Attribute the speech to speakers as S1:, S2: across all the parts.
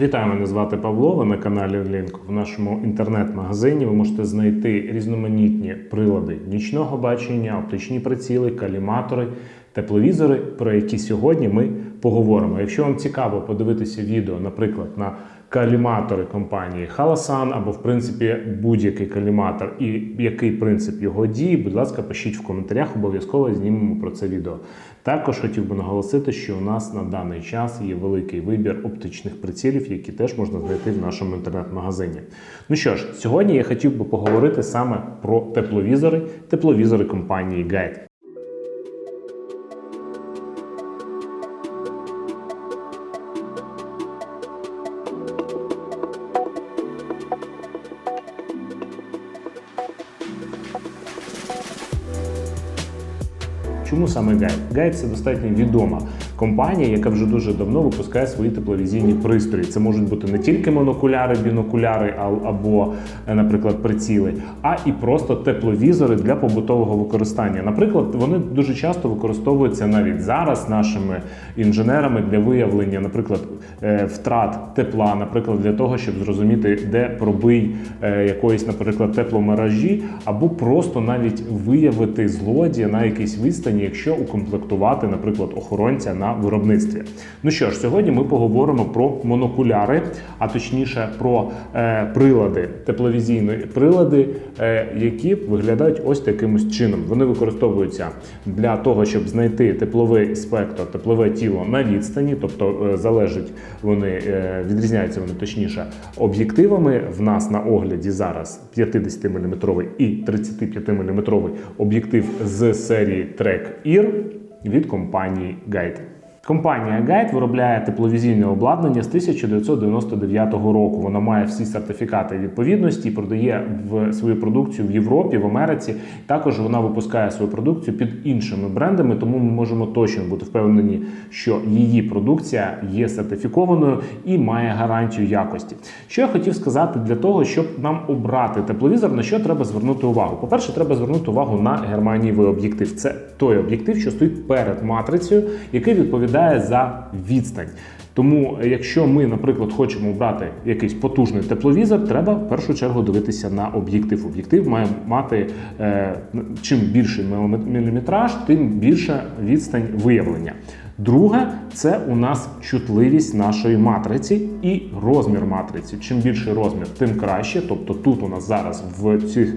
S1: Вітаю, мене звати Павло. Ви на каналі Лінк. В нашому інтернет-магазині ви можете знайти різноманітні прилади нічного бачення, оптичні приціли, каліматори, тепловізори, про які сьогодні ми поговоримо. Якщо вам цікаво подивитися відео, наприклад, на каліматори компанії Halasan або, в принципі, будь-який каліматор і який принцип його дії, будь ласка, пишіть в коментарях, обов'язково знімемо про це відео. Також хотів би наголосити, що у нас на даний час є великий вибір оптичних прицілів, які теж можна знайти в нашому інтернет-магазині. Ну що ж, сьогодні я хотів би поговорити саме про тепловізори, тепловізори компанії Guide. Чому саме Гайд? Гайд – це достатньо відома компанія, яка вже дуже давно випускає свої тепловізійні пристрої. Це можуть бути не тільки монокуляри, бінокуляри або, е, наприклад, приціли, а і просто тепловізори для побутового використання. Наприклад, вони дуже часто використовуються навіть зараз нашими інженерами для виявлення, наприклад, е, втрат тепла, наприклад, для того, щоб зрозуміти, де пробий е, якоїсь, наприклад, тепломережі, або просто навіть виявити злодія на якійсь відстані, якщо укомплектувати, наприклад, охоронця на виробництві. Ну що ж, сьогодні ми поговоримо про монокуляри, а точніше про е, прилади, тепловізійні прилади, е, які виглядають ось таким чином. Вони використовуються для того, щоб знайти тепловий спектр, теплове тіло на відстані, тобто е, залежать вони, е, відрізняються вони точніше об'єктивами. В нас на огляді зараз 50 мм і 35 мм об'єктив з серії Trek Ear від компанії Guide. Компанія Guide виробляє тепловізійне обладнання з 1999 року. Вона має всі сертифікати відповідності і продає в свою продукцію в Європі, в Америці. Також вона випускає свою продукцію під іншими брендами, тому ми можемо точно бути впевнені, що її продукція є сертифікованою і має гарантію якості. Що я хотів сказати для того, щоб нам обрати тепловізор, на що треба звернути увагу? По-перше, треба звернути увагу на германієвий об'єктив. Це той об'єктив, що стоїть перед матрицею, який відповідає за відстань. Тому, якщо ми, наприклад, хочемо обрати якийсь потужний тепловізор, треба в першу чергу дивитися на об'єктив. Об'єктив має мати е, чим більший міліметраж, тим більша відстань виявлення. Друге, це у нас чутливість нашої матриці і розмір матриці. Чим більший розмір, тим краще. Тобто тут у нас зараз в цих е,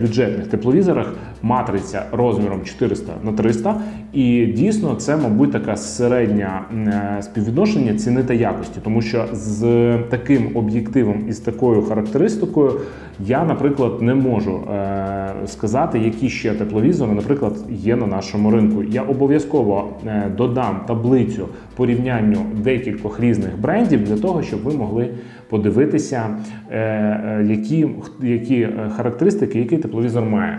S1: бюджетних тепловізорах матриця розміром 400 на 300. І дійсно це, мабуть, така середня е, співвідношення ціни та якості, тому що з таким об'єктивом і з такою характеристикою я, наприклад, не можу е, сказати, які ще тепловізори, наприклад, є на нашому ринку. Я обов'язково е, додам таблицю порівнянню декількох різних брендів для того, щоб ви могли подивитися, е, е, які, які е, характеристики, який тепловізор має.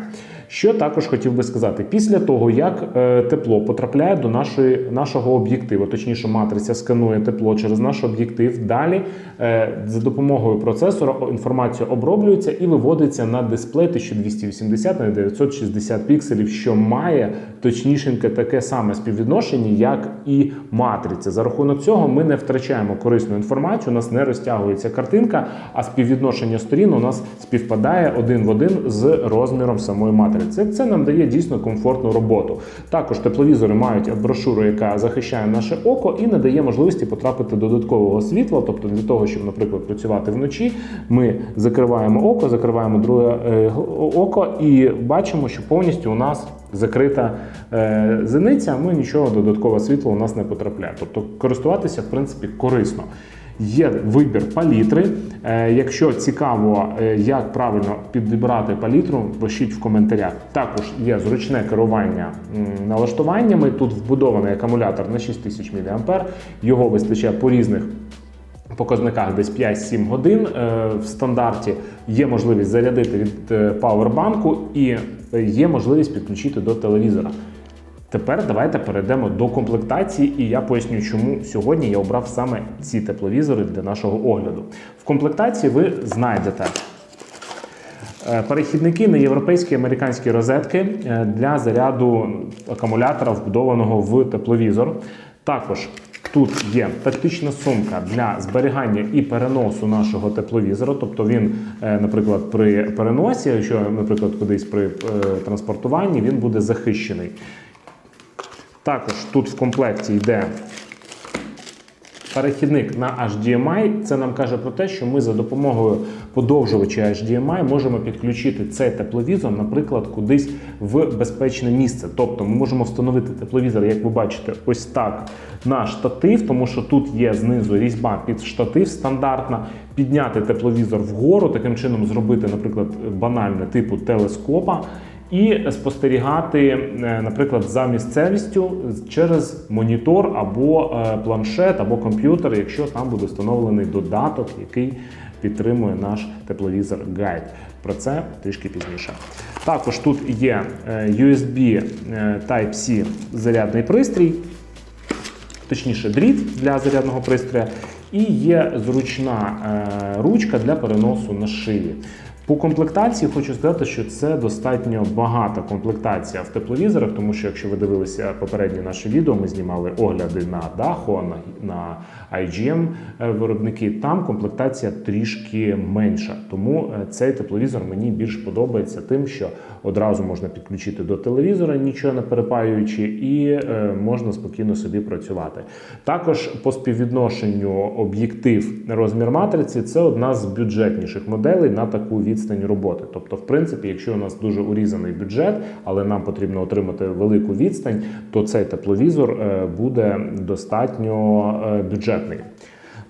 S1: Що також хотів би сказати, після того як е, тепло потрапляє до нашої, нашого об'єктиву, точніше, матриця сканує тепло через наш об'єктив. Далі е, за допомогою процесора інформація оброблюється і виводиться на дисплей 1280 на 960 пікселів, що має точнішеньке таке саме співвідношення, як і матриця. За рахунок цього ми не втрачаємо корисну інформацію, у нас не розтягується картинка, а співвідношення сторін у нас співпадає один в один з розміром самої матриці. Це, це нам дає дійсно комфортну роботу. Також тепловізори мають брошуру, яка захищає наше око і надає можливості потрапити додаткового світла. Тобто, для того, щоб, наприклад, працювати вночі, ми закриваємо око, закриваємо друге е, око і бачимо, що повністю у нас закрита е, зениця. Ми нічого додаткового світла у нас не потрапляє. Тобто користуватися в принципі корисно. Є вибір палітри. Е, Якщо цікаво, е, як правильно підібрати палітру, пишіть в коментарях. Також є зручне керування налаштуваннями. Тут вбудований акумулятор на 6000 мА. Його вистачає по різних показниках десь 5-7 годин. Е, В стандарті є можливість зарядити від павербанку і є можливість підключити до телевізора. Тепер давайте перейдемо до комплектації, і я поясню, чому сьогодні я обрав саме ці тепловізори для нашого огляду. В комплектації ви знайдете е, перехідники на європейські і американські розетки е, для заряду акумулятора, вбудованого в тепловізор. Також Тут є тактична сумка для зберігання і переносу нашого тепловізора. Тобто він, е, наприклад, при переносі, якщо, наприклад, кудись при транспортуванні, він буде захищений. Також тут в комплекті йде перехідник на HDMI. Це нам каже про те, що ми за допомогою подовжувача HDMI можемо підключити цей тепловізор, наприклад, кудись в безпечне місце. Тобто ми можемо встановити тепловізор, як ви бачите, ось так на штатив, тому що тут є знизу різьба під штатив стандартна, підняти тепловізор вгору, таким чином зробити, наприклад, банальне типу телескопа. І спостерігати, е, наприклад, за місцевістю через монітор або е, планшет, або комп'ютер, якщо там буде встановлений додаток, який підтримує наш тепловізор Guide. Про це трішки пізніше. Також тут є е, USB Type-C зарядний пристрій, точніше дріт для зарядного пристрою, і є зручна ручка для переносу на шиї. По комплектації хочу сказати, що це достатньо багата комплектація в тепловізорах, тому що якщо ви дивилися попереднє наше відео, ми знімали огляди на Daho, на, IGM е, виробники. Там комплектація трішки менша. Тому е, цей тепловізор мені більш подобається тим, що одразу можна підключити до телевізора, нічого не перепаюючи, і е, можна спокійно собі працювати. Також по співвідношенню об'єктив розмір матриці це одна з бюджетніших моделей на таку відстань роботи. Тобто, в принципі, якщо у нас дуже урізаний бюджет, але нам потрібно отримати велику відстань, то цей тепловізор е, буде достатньо е, бюджетний.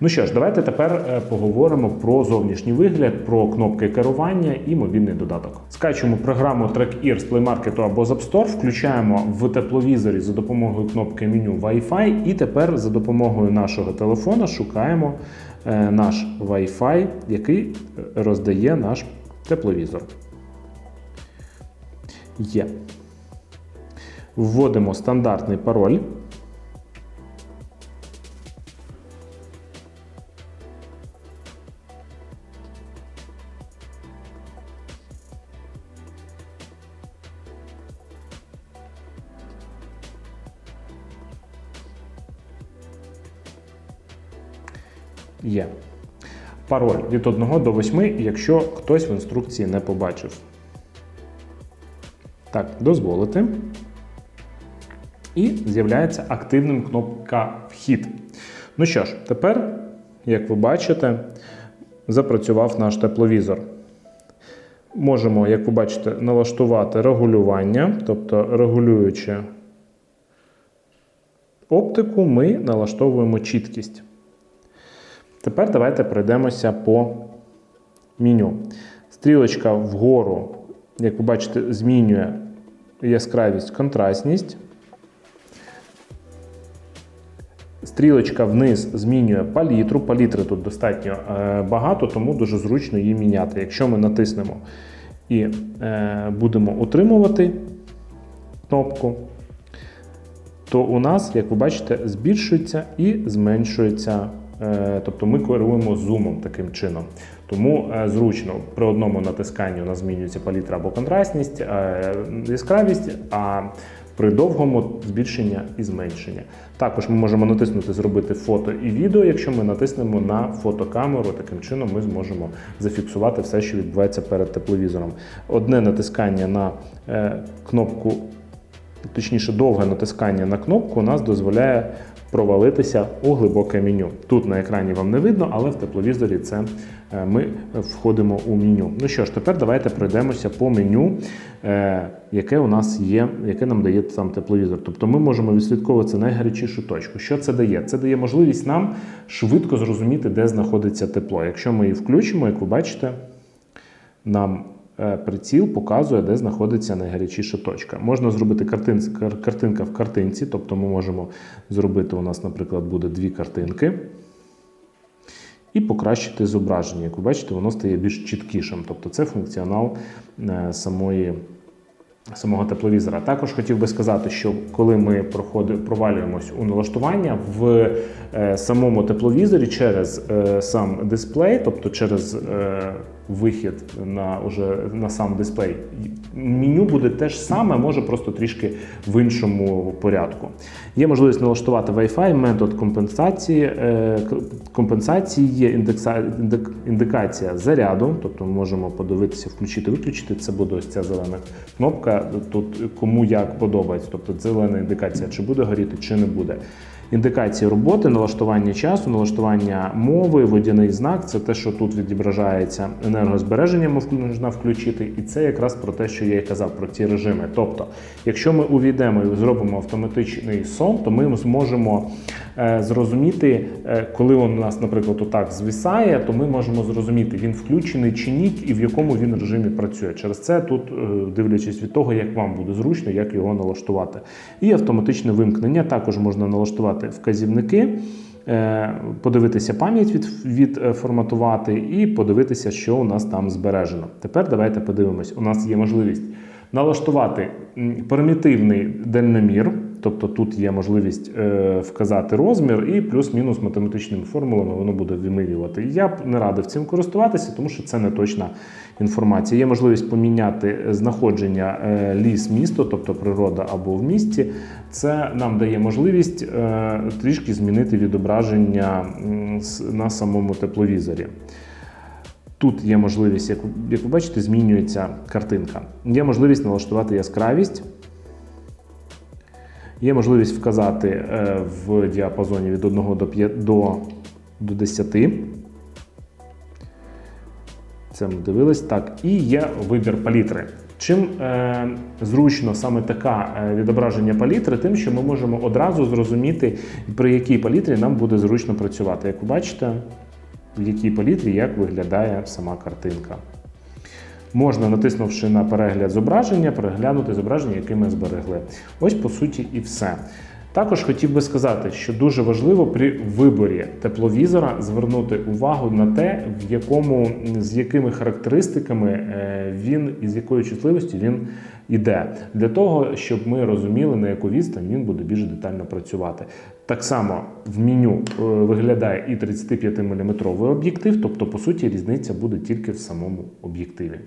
S1: Ну що ж, давайте тепер е, поговоримо про зовнішній вигляд, про кнопки керування і мобільний додаток. Скачуємо програму TrackEar з Play Market або з App Store, включаємо в тепловізорі за допомогою кнопки меню Wi-Fi, і тепер за допомогою нашого телефона шукаємо наш Wi-Fi, який роздає наш тепловізор. Є. Вводимо стандартний пароль. Є. Пароль від 1 до 8, якщо хтось в інструкції не побачив. Так, дозволити. І з'являється активним кнопка Вхід. Ну що ж, тепер, як ви бачите, запрацював наш тепловізор. Можемо, як ви бачите, налаштувати регулювання, тобто регулюючи оптику, ми налаштовуємо чіткість. Тепер давайте пройдемося по меню. Стрілочка вгору, як ви бачите, змінює яскравість, контрастність. Стрілочка вниз змінює палітру. Палітри тут достатньо е, багато, тому дуже зручно її міняти. Якщо ми натиснемо і е, будемо утримувати кнопку, то у нас, як ви бачите, збільшується і зменшується. Е, тобто ми керуємо зумом таким чином. Тому е, зручно при одному натисканні у нас змінюється палітра або контрастність, е, яскравість, а при довгому збільшення і зменшення. Також ми можемо натиснути Зробити фото і відео. Якщо ми натиснемо на фотокамеру, таким чином ми зможемо зафіксувати все, що відбувається перед тепловізором. Одне натискання на кнопку, точніше, довге натискання на кнопку, нас дозволяє провалитися у глибоке меню. Тут на екрані вам не видно, але в тепловізорі це е, ми входимо у меню. Ну що ж, тепер давайте пройдемося по меню, е, яке у нас є, яке нам дає сам тепловізор. Тобто ми можемо відслідковувати найгарячішу точку. Що це дає? Це дає можливість нам швидко зрозуміти, де знаходиться тепло. Якщо ми її включимо, як ви бачите, нам приціл показує, де знаходиться найгарячіша точка. Можна зробити картин, картинка в картинці, тобто ми можемо зробити, у нас, наприклад, буде дві картинки. І покращити зображення. Як ви бачите, воно стає більш чіткішим. Тобто це функціонал е, самої, самого тепловізора. Також хотів би сказати, що коли ми провалюємось у налаштування в е, самому тепловізорі через сам дисплей, тобто через вихід на уже на сам дисплей. Меню буде те ж саме, може просто трішки в іншому порядку. Є можливість налаштувати Wi-Fi, метод компенсації. е, Компенсації є індикація заряду, тобто ми можемо подивитися, включити, виключити. Це буде ось ця зелена кнопка. Тут кому як подобається, тобто зелена індикація, чи буде горіти, чи не буде. Індикації роботи, налаштування часу, налаштування мови, водяний знак це те, що тут відображається. Енергозбереження можна включити, і це якраз про те, що я і казав про ці режими. Тобто, якщо ми увійдемо і зробимо автоматичний сон, то ми зможемо зрозуміти, е, коли він у нас, наприклад, отак звисає, то ми можемо зрозуміти, він включений чи ні, і в якому він режимі працює. Через це тут, е, дивлячись від того, як вам буде зручно, як його налаштувати. І автоматичне вимкнення також можна налаштувати вказівники. е, Подивитися пам'ять від, відформатувати і подивитися, що у нас там збережено. Тепер давайте подивимось. У нас є можливість налаштувати примітивний дальномір, тобто тут є можливість е, вказати розмір і плюс-мінус математичними формулами воно буде вимірювати. Я б не радив цим користуватися, тому що це не точна інформація. Є можливість поміняти знаходження е, ліс-місто, тобто природа або в місті. Це нам дає можливість е, трішки змінити відображення на самому тепловізорі. Тут є можливість, як ви бачите, змінюється картинка. Є можливість налаштувати яскравість. Є можливість вказати е, в діапазоні від 1 до 5 до, до 10. Це ми дивились. Так, і є вибір палітри. Чим е, зручно саме таке відображення палітри, тим, що ми можемо одразу зрозуміти, при якій палітрі нам буде зручно працювати. Як ви бачите, в якій палітрі як виглядає сама картинка. Можна, натиснувши на перегляд зображення, переглянути зображення, яке ми зберегли. Ось по суті і все. Також хотів би сказати, що дуже важливо при виборі тепловізора звернути увагу на те, в якому з якими характеристиками е, він і з якою чутливістю він іде, для того, щоб ми розуміли, на яку відстань він буде більш детально працювати. Так само в меню е, виглядає і 35 мм об'єктив, тобто, по суті, різниця буде тільки в самому об'єктиві.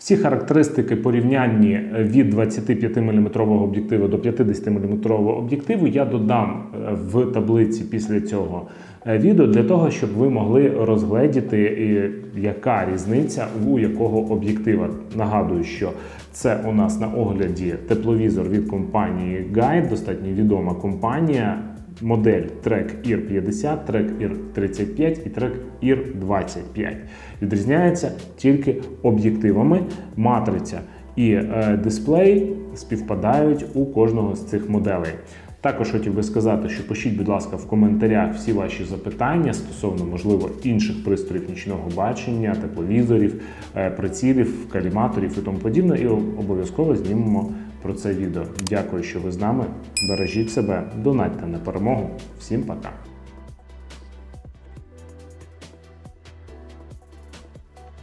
S1: Всі характеристики порівнянні від 25 мм об'єктиву до 50 мм об'єктиву я додам е, в таблиці після цього е, відео для того, щоб ви могли розгледіти, е, яка різниця у якого об'єктива. Нагадую, що це у нас на огляді тепловізор від компанії Guide, достатньо відома компанія. Модель Trek IR 50, Trek IR 35 і Trek IR 25. Відрізняється тільки об'єктивами. Матриця і е, дисплей співпадають у кожного з цих моделей. Також хотів би сказати, що пишіть, будь ласка, в коментарях всі ваші запитання стосовно, можливо, інших пристроїв нічного бачення, тепловізорів, е, прицілів, каліматорів і тому подібне. І обов'язково знімемо про це відео. Дякую, що ви з нами. Бережіть себе, донатьте на перемогу. Всім пока!